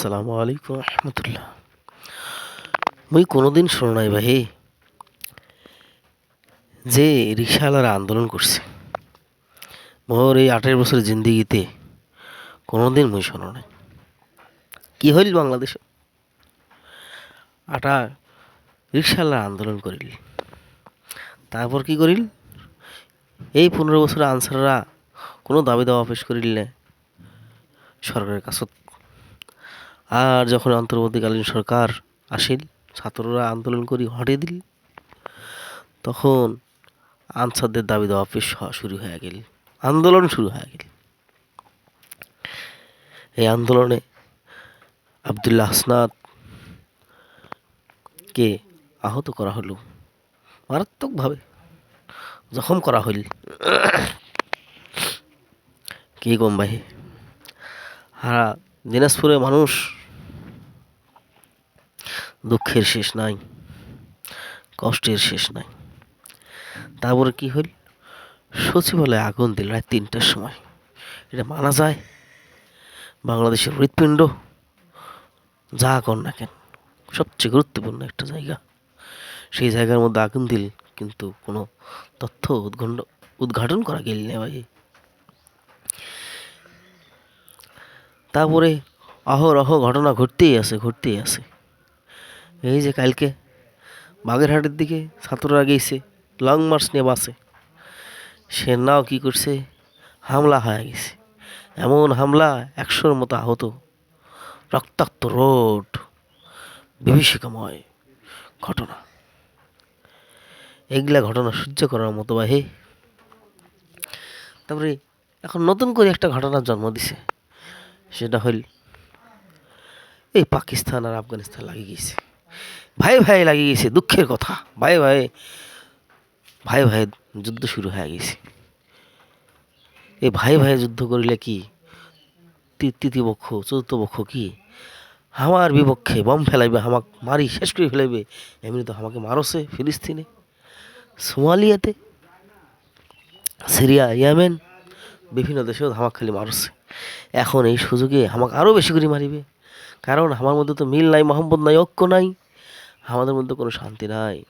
আসসালামু আলাইকুম রহমতুল্লাহ। মুই কোনোদিন শোনো নাই ভাই, যে রিক্সাওয়ালারা আন্দোলন করছে। মোর এই আঠারো বছরের জিন্দিগিতে কোনোদিন মুই শোনো নাই। কি হইল বাংলাদেশে? আটা রিক্সাওয়ালারা আন্দোলন করিল। তারপর কি করিল? এই পনেরো বছরের আনসাররা কোনো দাবি দাওয়া পেশ করিলে সরকারের কাছে আর যখন অন্তর্বর্তীকালীন সরকার আসিল, ছাত্ররা আন্দোলন করি হটে দিল। তখন আনসারদের দাবি দেওয়া পেশ শুরু হয়ে গেল। আন্দোলন শুরু হয়ে গেল। এই আন্দোলনে আবদুল্লাহ হাসনাত কে আহত করা হলো? মারাত্মকভাবে জখম করা হইল। কি কম ভাই হারা দিনাজপুরে মানুষ দুঃখের শেষ নাই, কষ্টের শেষ নাই। তারপরে কি হইল? সচিবালয়ে আগুন দিল রাত তিনটার সময়। এটা মানা যায়, বাংলাদেশের হৃৎপিণ্ড, যা কর না কেন, সবচেয়ে গুরুত্বপূর্ণ একটা জায়গা। সেই জায়গার মধ্যে আগুন দিল, কিন্তু কোনো তথ্য উদ্ঘণ্ড, উদ্ঘাটন করা গেল না ভাই। তারপরে অহরহ ঘটনা ঘটতেই আছে ঘটতেই আছে। এই যে কালকে বাগেরহাটের দিকে ছাত্ররা গেছে লং মার্চ নিয়ে বাসে। সে নাও কী করছে? হামলা হয়ে গেছে। এমন হামলা একশোর মতো আহত। রক্তাক্ত রোড। বিভীষিকাময় ঘটনা। এগুলা ঘটনা সহ্য করার মতো বা হে। তারপরে এখন নতুন করে একটা ঘটনার জন্ম দিছে। সেটা হইল, এই পাকিস্তান আর আফগানিস্তান লাগিয়ে গেছে। ভাই ভাই লাগিয়ে গেছে, দুঃখের কথা। ভাই ভাই ভাই ভাই যুদ্ধ শুরু হয়ে গেছে। এই ভাই ভাই যুদ্ধ করিলে কি? তৃতীয় পক্ষ, চতুর্থ পক্ষ কি? আমার বিপক্ষে বম ফেলাইবে আমাক মারি, শেষ করে ফেলাইবে, এমনি তো আমাকে মারছে ফিলিস্তিনে। সোমালিয়াতে, সিরিয়া, ইয়ামেন, বিভিন্ন দেশেও ধামাক খালি মারছে। এখন এই সুযোগে আমাকে আরও বেশি করে মারিবে। কারণ আমার মধ্যে তো মিল নাই মোহাম্মদ নাই, ঐক্য নাই। আমাদের মধ্যে কোনো শান্তি নাই।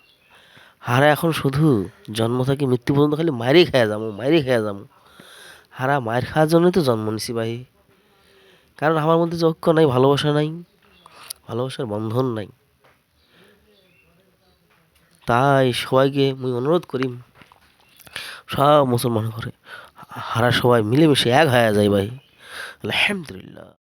হারা এখন শুধু জন্ম থেকে মৃত্যু পর্যন্ত খালি মায়েরই খেয়ে যাব, মায়েরই খেয়ে যাব। হারা মায়ের খাওয়ার জন্যই তো জন্ম নিছি ভাই। কারণ আমার মধ্যে ঐক্য নাই, ভালোবাসা নাই, ভালোবাসার বন্ধন নাই। তাই সবাইকে মুই অনুরোধ করি, সব মুসলমান করে হারা সবাই মিলেমিশে এক হয়ে যায় ভাই। আলহামদুলিল্লাহ।